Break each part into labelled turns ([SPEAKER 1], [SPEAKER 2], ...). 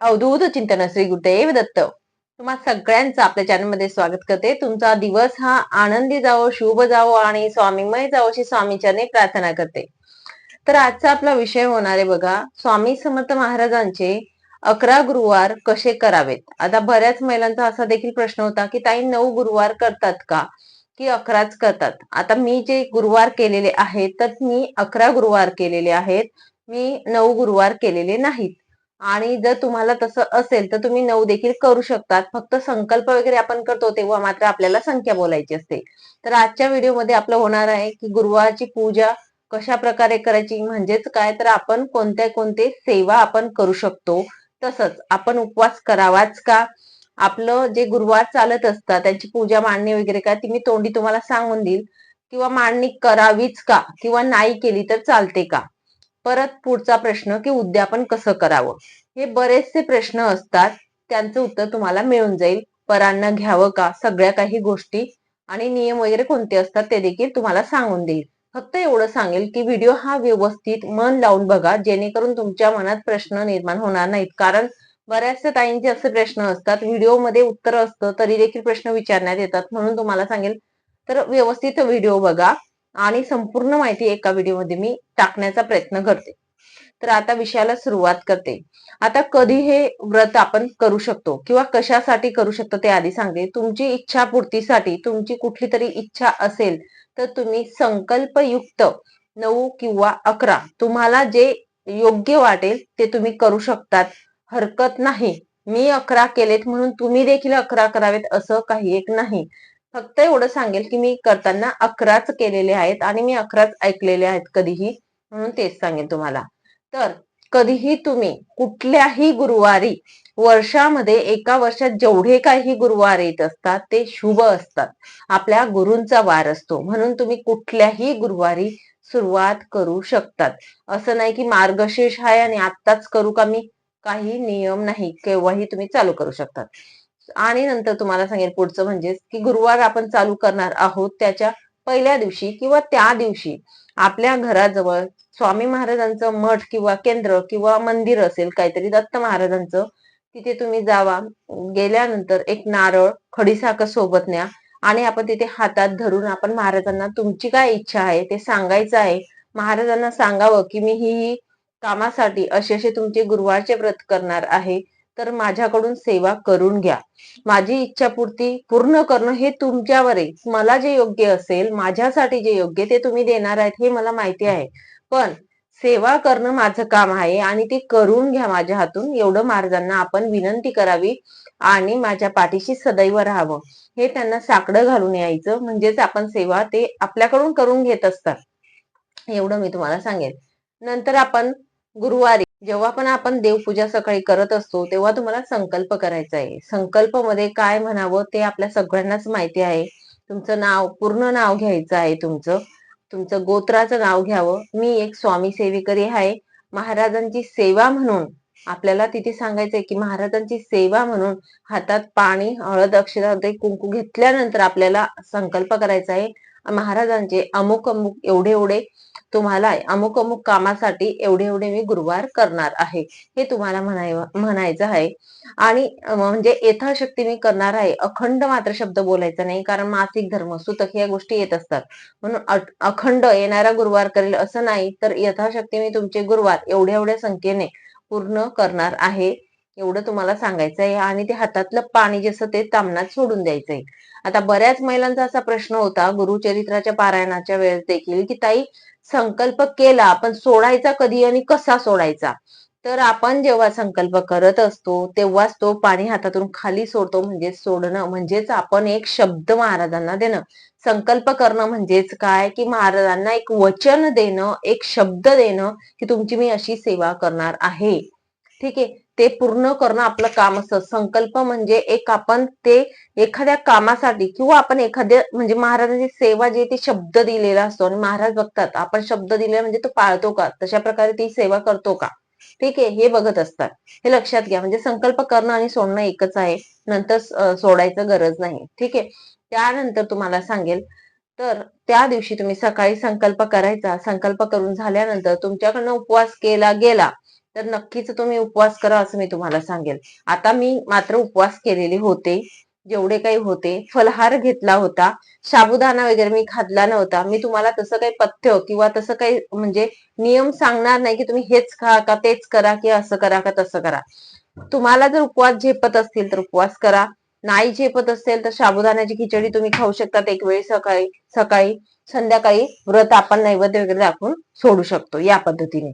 [SPEAKER 1] अवधूत चिंतन श्री गुरुदेव दत्त. तुम्हा सगळ्यांचं आपल्या चॅनलमध्ये स्वागत करते. तुमचा दिवस हा आनंदी जावो शुभ जावो आणि स्वामीमय जावो अशी स्वामीच्याने प्रार्थना करते. तर आजचा आपला विषय होणार आहे बघा स्वामी समर्थ महाराजांचे अकरा गुरुवार कसे करावेत? आता बऱ्याच महिलांचा असा देखील प्रश्न होता की ताई नऊ गुरुवार करतात का? की अकराच करतात? आता मी जे गुरुवार केलेले आहेत तर मी अकरा गुरुवार केलेले आहेत. मी नऊ गुरुवार केलेले नाहीत. आणि जर तुम्हाला तसं असेल तर तुम्ही नऊ देखील करू शकतात. फक्त संकल्प वगैरे आपण करतो तेव्हा मात्र आपल्याला संख्या बोलायची असते. तर आजच्या व्हिडिओमध्ये आपलं होणार आहे की गुरुवारची पूजा कशा प्रकारे करायची म्हणजेच काय तर आपण कोणत्या कोणते सेवा आपण करू शकतो. तसंच आपण उपवास करावाच का? आपलं जे गुरुवार चालत असतात त्यांची पूजा मांडणी वगैरे काय ती मी तोंडी तुम्हाला सांगून देईल. किंवा मांडणी करावीच का? किंवा नाही केली तर चालते का? परत पुढचा प्रश्न की उद्यापन कसं करावं? हे बरेचसे प्रश्न असतात. त्यांचं उत्तर तुम्हाला मिळून जाईल. परांना घ्यावं का? सगळ्या काही गोष्टी आणि नियम वगैरे कोणते असतात ते देखील तुम्हाला सांगून देईल. फक्त एवढं सांगेल की व्हिडिओ हा व्यवस्थित मन लावून बघा. जेणेकरून तुमच्या मनात प्रश्न निर्माण होणार नाहीत. कारण बऱ्याचशा ताईंचे असे प्रश्न असतात व्हिडिओमध्ये उत्तर असतं तरी देखील प्रश्न विचारण्यात येतात. म्हणून तुम्हाला सांगेल तर व्यवस्थित व्हिडिओ बघा. आणि संपूर्ण माहिती एका व्हिडिओमध्ये मी टाकण्याचा प्रयत्न करते. तर आता विषयाला सुरुवात करते. आता कधी हे व्रत आपण करू शकतो किंवा कशासाठी करू शकतो ते आधी सांगते. तुमची इच्छा पूर्तीसाठी तुमची कुठली तरी इच्छा असेल तर तुम्ही संकल्पयुक्त नऊ किंवा अकरा तुम्हाला जे योग्य वाटेल ते तुम्ही करू शकतात. हरकत नाही. मी अकरा केलेत म्हणून तुम्ही देखील अकरा करावेत असं काही एक नाही. फक्त एवढं सांगेल की मी करताना अकराच केलेले आहेत आणि मी अकराच ऐकलेले आहेत कधीही म्हणून तेच सांगेल तुम्हाला. तर कधीही तुम्ही कुठल्याही गुरुवारी वर्षामध्ये एका वर्षात जेवढे काही गुरुवार येत असतात ते शुभ असतात. आपल्या गुरूंचा वार असतो. म्हणून तुम्ही कुठल्याही गुरुवारी सुरुवात करू शकतात. असं नाही की मार्गशीर्ष आहे आणि आत्ताच करू का मी काही नियम नाही केव्हाही तुम्ही चालू करू शकतात. आणि नंतर तुम्हाला सांगेल पुढचं म्हणजे की गुरुवार आपण चालू करणार आहोत त्याच्या पहिल्या दिवशी किंवा त्या दिवशी आपल्या घराजवळ स्वामी महाराजांचं मठ किंवा केंद्र किंवा मंदिर असेल काहीतरी दत्त महाराजांचं तिथे तुम्ही जावा. गेल्यानंतर एक नारळ खडीसाखर सोबत न्या आणि आपण तिथे हातात धरून आपण महाराजांना तुमची काय इच्छा आहे ते सांगायचं आहे. महाराजांना सांगावं की मी ही कामासाठी असे असे तुमचे गुरुवारचे व्रत करणार आहे. तर माझ्याकडून सेवा करून घ्या. माझी इच्छापूर्ती पूर्ण करणं हे तुमच्यावर आहे. मला जे योग्य असेल माझ्यासाठी जे योग्य ते तुम्ही देणार आहेत हे मला माहिती आहे. पण सेवा करणं माझं काम आहे आणि ते करून घ्या माझ्या हातून. एवढं महाराजांना आपण विनंती करावी आणि माझ्या पाठीशी सदैव राहावं. हे त्यांना साकडं घालून यायचं. म्हणजेच आपण सेवा ते आपल्याकडून करून घेत असतात. एवढं मी तुम्हाला सांगेन. नंतर आपण गुरुवारी जेव्हा पण आपण देवपूजा सकाळी करत असतो तेव्हा तुम्हाला संकल्प करायचा आहे. संकल्पमध्ये काय म्हणावं ते आपल्या सगळ्यांनाच माहिती आहे. तुमचं नाव पूर्ण नाव घ्यायचं आहे तुमचं. तुमचं गोत्राचं नाव घ्यावं. मी एक स्वामी सेविकरी आहे. महाराजांची सेवा म्हणून आपल्याला तिथे सांगायचंय की महाराजांची सेवा म्हणून हातात पाणी हळद अक्षरा कुंकू घेतल्यानंतर आपल्याला संकल्प करायचा आहे. महाराजांचे अमुक अमुक एवढे एवढे तुम्हाला अमुक अमुक कामासाठी एवढे एवढे मी गुरुवार करणार आहे हे तुम्हाला म्हणाय म्हणायचं आहे. आणि म्हणजे यथाशक्ती मी करणार आहे अखंड मात्र शब्द बोलायचा नाही कारण मासिक धर्म सुतक या गोष्टी येत असतात. म्हणून अखंड येणारा गुरुवार करेल असं नाही तर यथाशक्ती मी तुमचे गुरुवार एवढ्या एवढ्या संख्येने पूर्ण करणार आहे. एवढं तुम्हाला सांगायचं आहे आणि ते हातातलं पाणी जसं ते तामनात सोडून द्यायचंय. आता बऱ्याच महिलांचा असा प्रश्न होता गुरुचरित्राच्या पारायणाच्या वेळेस देखील की ताई संकल्प केला पण सोडायचा कधी आणि कसा सोडायचा? तर आपण जेव्हा संकल्प करत असतो तेव्हाच तो पाणी हातातून खाली सोडतो म्हणजे सोडणं म्हणजेच आपण एक शब्द महाराजांना देणं. संकल्प करणं म्हणजेच काय? की महाराजांना एक वचन देणं एक शब्द देणं की तुमची मी अशी सेवा करणार आहे. ठीक आहे? ते पूर्ण करणं आपलं काम असतं. संकल्प म्हणजे एक आपण ते एखाद्या कामासाठी किंवा आपण एखाद्या म्हणजे महाराजांची सेवा जी ती शब्द दिलेला असतो आणि महाराज बघतात आपण शब्द दिले म्हणजे तो पाळतो का? तशा प्रकारे ती सेवा करतो का? ठीक आहे हे बघत असतात. हे लक्षात घ्या. म्हणजे संकल्प करणं आणि सोडणं एकच आहे. नंतर सोडायचं गरज नाही. ठीक आहे? त्यानंतर तुम्हाला सांगेल. तर त्या दिवशी तुम्ही सकाळी संकल्प करायचा. संकल्प करून झाल्यानंतर तुमच्याकडनं उपवास केला गेला. तर नक्कीच तुम्ही उपवास करा असं मी तुम्हाला सांगेल. आता मी मात्र उपवास केलेले होते जेवढे काही होते. फलहार घेतला होता. साबुदाणा वगैरे मी खाल्ला नव्हता. मी तुम्हाला तसं काही पथ्य किंवा तसं काही म्हणजे नियम सांगणार नाही की तुम्ही हेच खा का तेच करा की असं करा का तसं करा. तुम्हाला जर उपवास झेपत असतील तर उपवास करा. नाही झेपत असेल तर साबुदाण्याची खिचडी तुम्ही खाऊ शकतात. एक वेळी सकाळी सकाळी संध्याकाळी व्रत आपण नैवेद्य वगैरे दाखवून सोडू शकतो या पद्धतीने.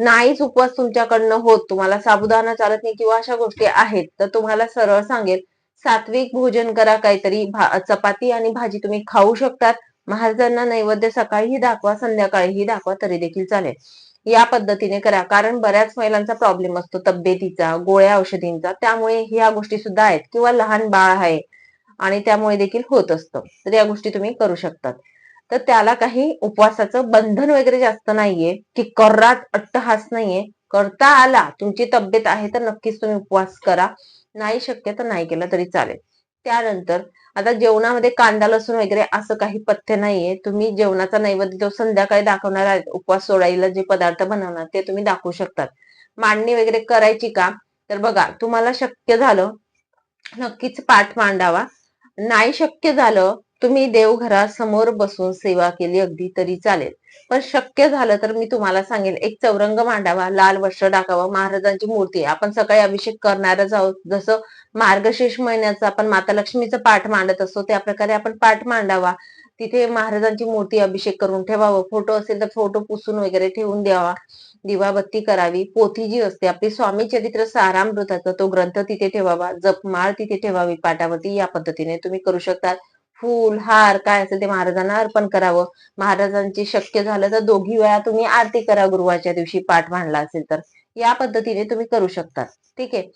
[SPEAKER 1] नाहीच उपवास तुमच्याकडनं होत तुम्हाला साबुदाणा चालत नाही किंवा अशा गोष्टी आहेत तर तुम्हाला सरळ सांगेल सात्विक भोजन करा काहीतरी चपाती आणि भाजी तुम्ही खाऊ शकतात. महाराजांना नैवेद्य सकाळीही दाखवा संध्याकाळीही दाखवा तरी देखील चालेल. या पद्धतीने करा. कारण बऱ्याच महिलांचा प्रॉब्लेम असतो तब्येतीचा गोळ्या औषधींचा. त्यामुळे ह्या गोष्टी सुद्धा आहेत किंवा लहान बाळ आहे आणि त्यामुळे देखील होत असतं. तर या गोष्टी तुम्ही करू शकतात. तर त्याला काही उपवासाचं बंधन वगैरे जास्त नाहीये की कर्रात अट्टहास नाहीये. करता आला तुमची तब्येत आहे तर नक्कीच तुम्ही उपवास करा. नाही शक्य तर नाही केलं तरी चालेल. त्यानंतर आता जेवणामध्ये कांदा लसूण वगैरे असं काही पथ्य नाहीये. तुम्ही जेवणाचा नैवेद्य जो संध्याकाळी दाखवणार उपवास सोडायला जे पदार्थ बनवणार ते तुम्ही दाखवू शकतात. मांडणी वगैरे करायची का? तर बघा तुम्हाला शक्य झालं नक्कीच पाठ मांडावा. नाही शक्य झालं तुम्ही देवघरासमोर बसून सेवा केली अगदी तरी चालेल. पण शक्य झालं तर मी तुम्हाला सांगेन एक चौरंग मांडावा लाल वस्त्र टाकावा महाराजांची मूर्ती. आपण सकाळी अभिषेक करणारच आहोत. जसं मार्गशीर्ष महिन्याचा आपण माता लक्ष्मीचं पाठ मांडत असतो त्या प्रकारे आपण पाठ मांडावा. तिथे महाराजांची मूर्ती अभिषेक करून ठेवावं. फोटो असेल तर फोटो पुसून वगैरे ठेवून द्यावा. दिवाबत्ती करावी. पोथी जी असते आपली स्वामी चरित्र सारामृताचा तो ग्रंथ तिथे ठेवावा. जपमाळ तिथे ठेवावी पाटावरती. या पद्धतीने तुम्ही करू शकता. फूल हार काय असेल ते महाराजांना अर्पण करावं. महाराजांची शक्य झालं तर दोघी वेळा तुम्ही आरती करा गुरुवारच्या दिवशी पाठ मांडला असेल तर. या पद्धतीने तुम्ही करू शकता. ठीक आहे?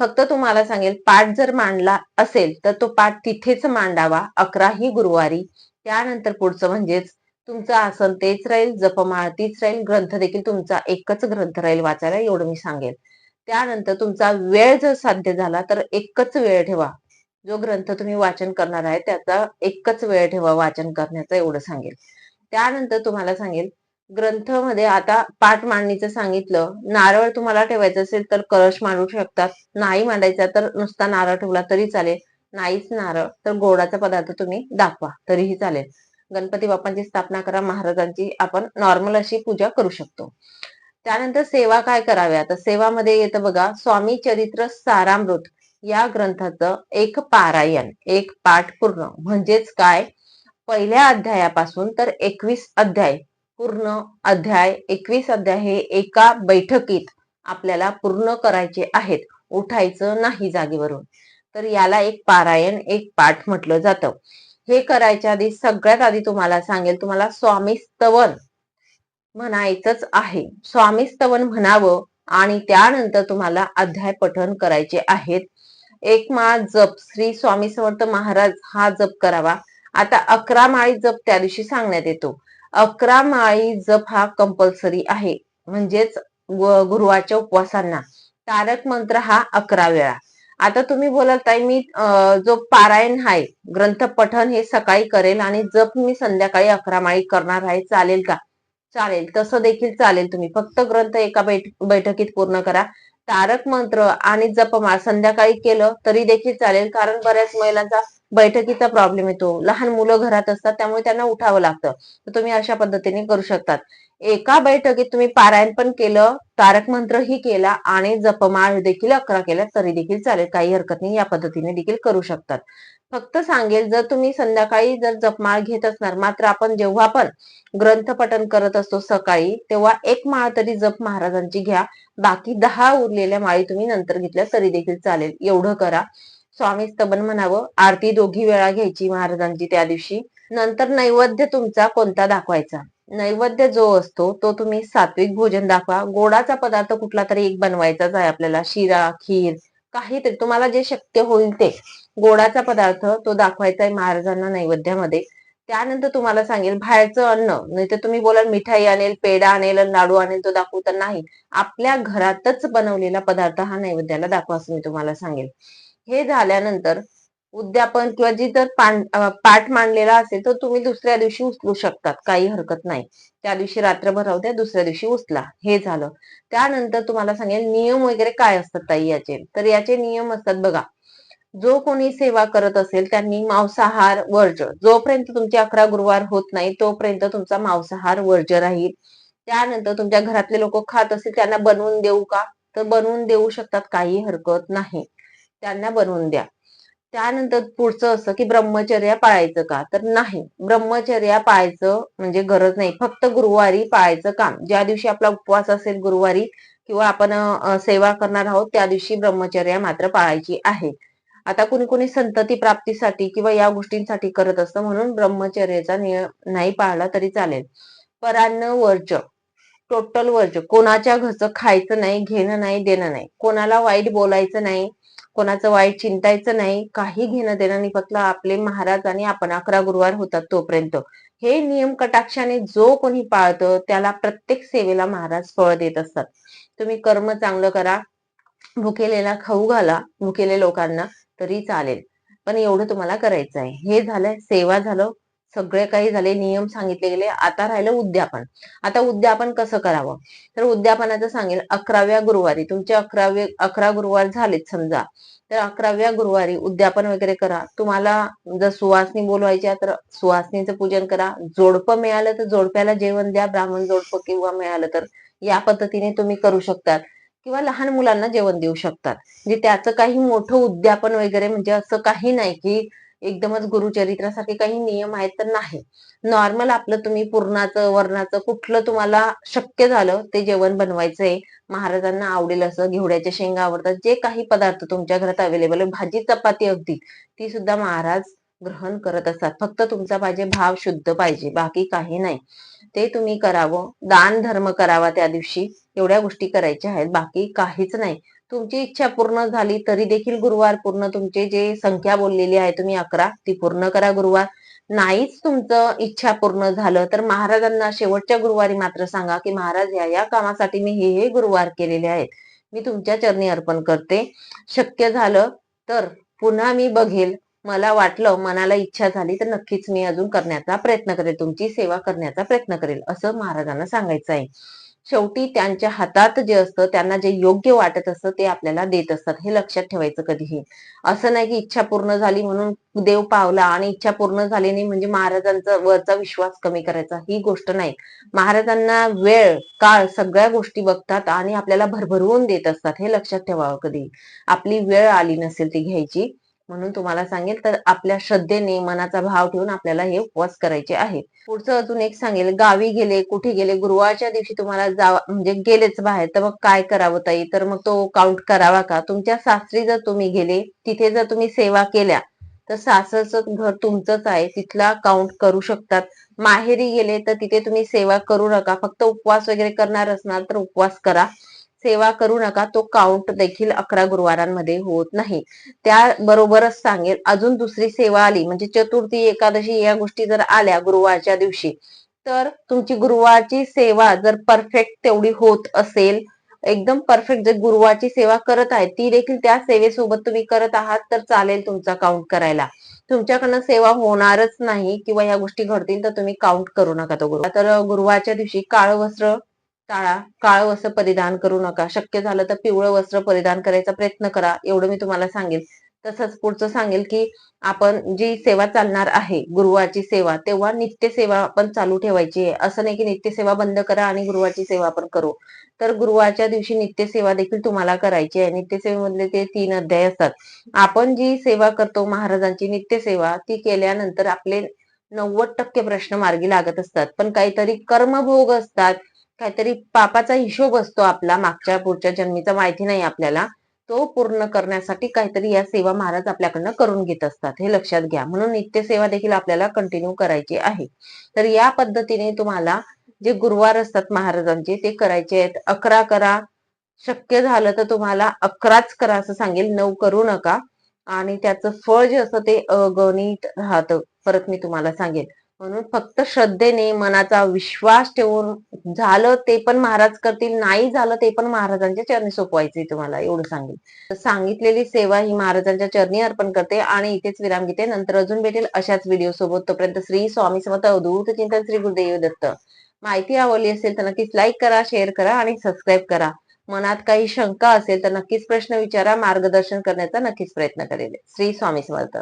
[SPEAKER 1] फक्त तुम्हाला सांगेल पाठ जर मांडला असेल तर तो पाठ तिथेच मांडावा अकराही गुरुवारी. त्यानंतर पुढचं म्हणजेच तुमचं आसन तेच राहील जपमाळ तीच राहील ग्रंथ देखील तुमचा एकच ग्रंथ राहील वाचायला एवढं मी सांगेल. त्यानंतर तुमचा वेळ जर साध्य झाला तर एकच वेळ ठेवा. जो ग्रंथ तुम्ही वाचन करणार आहे त्याचा एकच वेळ ठेवा वाचन करण्याचा एवढं सांगेल. त्यानंतर तुम्हाला सांगेल ग्रंथमध्ये आता पाठ मांडणीचं सांगितलं नारळ तुम्हाला ठेवायचं असेल तर कळश मांडू शकतात नाही मांडायचा तर नुसता नारळ ठेवला तरी चालेल नाहीच नारळ तर गोडाचा पदार्थ तुम्ही दाखवा तरीही चालेल. गणपती बाप्पांची स्थापना करा महाराजांची आपण नॉर्मल अशी पूजा करू शकतो. त्यानंतर सेवा काय कराव्या? तर सेवामध्ये येतं बघा स्वामी चरित्र सारामृत. या ग्रंथाचं एक पारायण एक पाठ पूर्ण म्हणजेच काय? पहिल्या अध्यायापासून तर एकवीस अध्याय. पूर्ण अध्याय एकवीस अध्याय हे एका बैठकीत आपल्याला पूर्ण करायचे आहेत. उठायचं नाही जागेवरून. तर याला एक पारायण एक पाठ म्हटलं जातं. हे करायच्या आधी सगळ्यात आधी तुम्हाला सांगेल तुम्हाला स्वामी स्तवन म्हणायचंच आहे. स्वामी स्तवन म्हणावं आणि त्यानंतर तुम्हाला अध्याय पठण करायचे आहेत. एक माळ जप श्री स्वामी समर्थ महाराज हा जप करावा. आता अकरा माळी जप त्या दिवशी सांगण्यात येतो. अकरा माळी जप हा कंपल्सरी आहे. म्हणजेच गुरुवारच्या उपवासांना. तारक मंत्र हा अकरा वेळा. आता तुम्ही बोलाल ताई मी जो पारायण आहे ग्रंथ पठण हे सकाळी करेल आणि जप मी संध्याकाळी अकरा माळी करणार आहे चालेल का? चालेल तसं देखील चालेल तुम्ही. फक्त ग्रंथ एका बैठकीत पूर्ण करा. तारक मंत्र आणि जपमाळ संध्याकाळी केलं तरी देखील चालेल. कारण बऱ्याच महिलांचा बैठकीचा प्रॉब्लेम येतो. लहान मुलं घरात असतात त्यामुळे त्यांना उठावं लागतं. तर तुम्ही अशा पद्धतीने करू शकतात. एका बैठकीत तुम्ही पारायण पण केलं तारक मंत्रही केला आणि जपमाळ देखील अकरा केला तरी देखील चालेल. काही हरकत नाही या पद्धतीने देखील करू शकतात. फक्त सांगेल जर तुम्ही संध्याकाळी जर जपमाळ घेत असणार मात्र आपण जेव्हा पण ग्रंथ पठन करत असतो सकाळी तेव्हा एक माळ तरी जप महाराजांची घ्या. बाकी दहा उरलेल्या माळी तुम्ही नंतर घेतल्या तरी देखील चालेल. एवढं करा. स्वामी स्तबन म्हणावं आरती दोघी वेळा घ्यायची महाराजांची त्या दिवशी. नंतर नैवेद्य तुमचा कोणता दाखवायचा? नैवेद्य जो असतो तो तुम्ही सात्विक भोजन दाखवा. गोडाचा पदार्थ कुठला तरी एक बनवायचाच आहे आपल्याला. शिरा खीर काहीतरी. तुम्हाला जे शक्य होईल ते. गोडाचा पदार्थ तो दाखवायचा आहे महाराजांना नैवेद्यामध्ये. त्यानंतर तुम्हाला सांगेल बाहेरचं अन्न. नाही तर तुम्ही बोलाल मिठाई आणेल पेढा आणेल लाडू आणेल तो दाखवू तर नाही. आपल्या घरातच बनवलेला पदार्थ हा नैवेद्याला दाखवा असं मी तुम्हाला सांगेल. हे झाल्यानंतर उद्यापन किंवा जी जर पाठ मांडलेला असेल तर तुम्ही दुसऱ्या दिवशी उचलू शकतात. काही हरकत नाही. त्या दिवशी रात्रभर राहू द्या दुसऱ्या दिवशी उचला. हे झालं. त्यानंतर तुम्हाला सांगेल नियम वगैरे काय असतात ताई याचे? तर याचे नियम असतात बघा. जो कोणी सेवा करत असेल त्यांनी मांसाहार वर्ज जोपर्यंत तुमचे अकरा गुरुवार होत नाही तोपर्यंत तुमचा मांसाहार वर्ज राहील. त्यानंतर तुमच्या घरातले लोक खात असतील त्यांना बनवून देऊ का? तर बनवून देऊ शकतात काही हरकत नाही. त्यांना बनवून द्या. त्यानंतर पुढचं असं की ब्रह्मचर्या पाळायचं का? तर नाही. ब्रह्मचर्या पाळायचं म्हणजे गरज नाही. फक्त गुरुवारी पाळायचं काम. ज्या दिवशी आपला उपवास असेल गुरुवारी किंवा आपण सेवा करणार आहोत त्या दिवशी ब्रह्मचर्या मात्र पाळायची आहे. आता कुणी कुणी संतती प्राप्तीसाठी किंवा या गोष्टींसाठी करत असतं म्हणून ब्रह्मचर्याचा नियम नाही पाळला तरी चालेल. परान्न वर्ज. टोटल वर्ज. कोणाच्या घरचं खायचं नाही घेणं नाही देणं नाही. कोणाला वाईट बोलायचं नाही कोणाचं वाईट चिंतायचं नाही काही घेणं देणं नाही फक्त आपले महाराज आणि आपण अकरा गुरुवार होतात तोपर्यंत. हे नियम कटाक्षाने जो कोणी पाळतं त्याला प्रत्येक सेवेला महाराज फळ देत असतात. तुम्ही कर्म चांगलं करा भुकेलेला खाऊ घाला भुकेले लोकांना तरी चालेल. पण एवढं तुम्हाला करायचं आहे हे झालंय सेवा झालं सगळे काही झाले नियम सांगितले गेले आता राहिलं उद्यापन. आता उद्यापन कसं करावं? तर उद्यापनाचं सांगेल अकराव्या गुरुवारी तुमचे अकरावे अकरा गुरुवार झालेत समजा. तर अकराव्या गुरुवारी उद्यापन वगैरे करा. तुम्हाला जर सुवासनी बोलवायच्या तर सुवासनीचं पूजन करा. जोडपं मिळालं तर जोडप्याला जेवण द्या ब्राह्मण जोडपं किंवा मिळालं तर. या पद्धतीने तुम्ही करू शकतात. किंवा लहान मुलांना जेवण देऊ शकतात. म्हणजे त्याचं काही मोठं उद्यापन वगैरे म्हणजे असं काही नाही की एकदमच गुरुचरित्रासारखे काही नियम आहेत तर नाही. नॉर्मल आपलं तुम्ही पूर्णाचं वर्णाचं कुठलं तुम्हाला शक्य झालं ते जेवण बनवायचंय. महाराजांना आवडेल असं घेवड्याच्या शेंगा आवडतात जे काही पदार्थ तुमच्या घरात अवेलेबल आहे भाजी चपाती अगदी ती सुद्धा महाराज ग्रहण करत असतात. फक्त तुमचा पाहिजे भाव शुद्ध पाहिजे बाकी काही नाही. ते तुम्ही करावं दान धर्म करावा त्या दिवशी एवढ्या गोष्टी करायच्या आहेत बाकी काहीच नाही. तुमची इच्छा पूर्ण झाली तरी देखील गुरुवार पूर्ण तुमचे जे संख्या बोललेली आहे तुम्ही अकरा ती पूर्ण करा गुरुवार. नाहीच तुमचं इच्छा पूर्ण झालं तर महाराजांना शेवटच्या गुरुवारी मात्र सांगा की महाराज या या कामासाठी मी हे हे गुरुवार केलेले आहेत. मी तुमच्या चरणी अर्पण करते. शक्य झालं तर पुन्हा मी बघेल. मला वाटलं मनाला इच्छा झाली तर नक्कीच मी अजून करण्याचा प्रयत्न करेल. तुमची सेवा करण्याचा प्रयत्न करेल असं महाराजांना सांगायचं आहे. शेवटी त्यांच्या हातात जे असतं त्यांना जे योग्य वाटत असतं ते आपल्याला देत असतात. हे लक्षात ठेवायचं कधीही. असं नाही की इच्छा पूर्ण झाली म्हणून देव पावला आणि इच्छा पूर्ण झाली नाही म्हणजे महाराजांचा वरचा विश्वास कमी करायचा. ही गोष्ट नाही. महाराजांना वेळ काळ सगळ्या गोष्टी बघतात आणि आपल्याला भरभरवून देत असतात. हे लक्षात ठेवावं कधी. आपली वेळ आली नसेल ती घ्यायची. म्हणून तुम्हाला सांगेल तर आपल्या श्रद्धेने मनाचा भाव ठेवून आपल्याला हे उपवास करायचे आहे. पुढचं अजून एक सांगेल गावी गेले कुठे गेले गुरुवारच्या दिवशी तुम्हाला जावा म्हणजे गेलेच बाहेर तर मग काय करावं ताई? तर मग तो काउंट करावा का? तुमच्या सासरी जर तुम्ही गेले तिथे जर तुम्ही सेवा केल्या तर सासरचं घर तुमचंच आहे तिथला काउंट करू शकतात. माहेरी गेले तर तिथे तुम्ही सेवा करू नका. फक्त उपवास वगैरे करणार असणार तर उपवास करा. सेवा करू नका तो काउंट देखील अकरा गुरुवारांमध्ये होत नाही. त्या बरोबरच सांगेल अजून दुसरी सेवा आली म्हणजे चतुर्थी एकादशी या गोष्टी जर आल्या गुरुवारच्या दिवशी तर तुमची गुरुवारची सेवा जर परफेक्ट तेवढी होत असेल एकदम परफेक्ट जर गुरुवारची सेवा करत आहे ती देखील त्या सेवेसोबत तुम्ही करत आहात तर चालेल तुमचा काउंट करायला. तुमच्याकडनं सेवा होणारच नाही किंवा या गोष्टी घडतील तर तुम्ही काउंट करू नका तो गुरुवार. तर गुरुवारच्या दिवशी काळ वस्त्र टाळा काळ वस्त्र परिधान करू नका. शक्य झालं तर पिवळं वस्त्र परिधान करायचा प्रयत्न करा. एवढं मी तुम्हाला सांगेल. तसंच पुढचं सांगेल की आपण जी सेवा चालणार आहे गुरुवारची सेवा तेव्हा नित्य सेवा आपण चालू ठेवायची आहे. असं नाही की नित्य सेवा बंद करा आणि गुरुवारची सेवा आपण करू. तर गुरुवारच्या दिवशी नित्य सेवा देखील तुम्हाला करायची आहे. नित्य सेवेमधले ते तीन अध्याय असतात. आपण जी सेवा करतो महाराजांची नित्य सेवा ती केल्यानंतर आपले नव्वद टक्के प्रश्न मार्गी लागत असतात. पण काहीतरी कर्मभोग असतात. काहीतरी पापाचा हिशोब असतो आपला मागच्या पुढच्या जन्मीचा माहिती नाही आपल्याला. तो पूर्ण करण्यासाठी काहीतरी या सेवा महाराज आपल्याकडनं करून घेत असतात हे लक्षात घ्या. म्हणून नित्य सेवा देखील आपल्याला कंटिन्यू करायची आहे. तर या पद्धतीने तुम्हाला जे गुरुवार असतात महाराजांचे ते करायचे आहेत. अकरा करा. शक्य झालं तर तुम्हाला अकराच करा असं सांगेल. नऊ करू नका. आणि त्याचं फळ जे असतं ते अगणित राहतं परत मी तुम्हाला सांगेल म्हणून फक्त श्रद्धेने मनाचा विश्वास ठेवून झालं ते पण महाराज करतील नाही झालं ते पण महाराजांच्या चरणी सोपवायचे तुम्हाला एवढं सांगेल सांगितलेली सेवा ही महाराजांच्या चरणी अर्पण करते आणि इथेच विराम घेते. नंतर अजून भेटेल अशाच व्हिडिओ सोबत. तोपर्यंत श्री स्वामी समर्थ अवधूत चिंतन श्री गुरुदेव दत्त. माहिती आवडली असेल तर नक्कीच लाईक करा शेअर करा आणि सबस्क्राईब करा. मनात काही शंका असेल तर नक्कीच प्रश्न विचारा. मार्गदर्शन करण्याचा नक्कीच प्रयत्न करेल. श्री स्वामी समर्थ.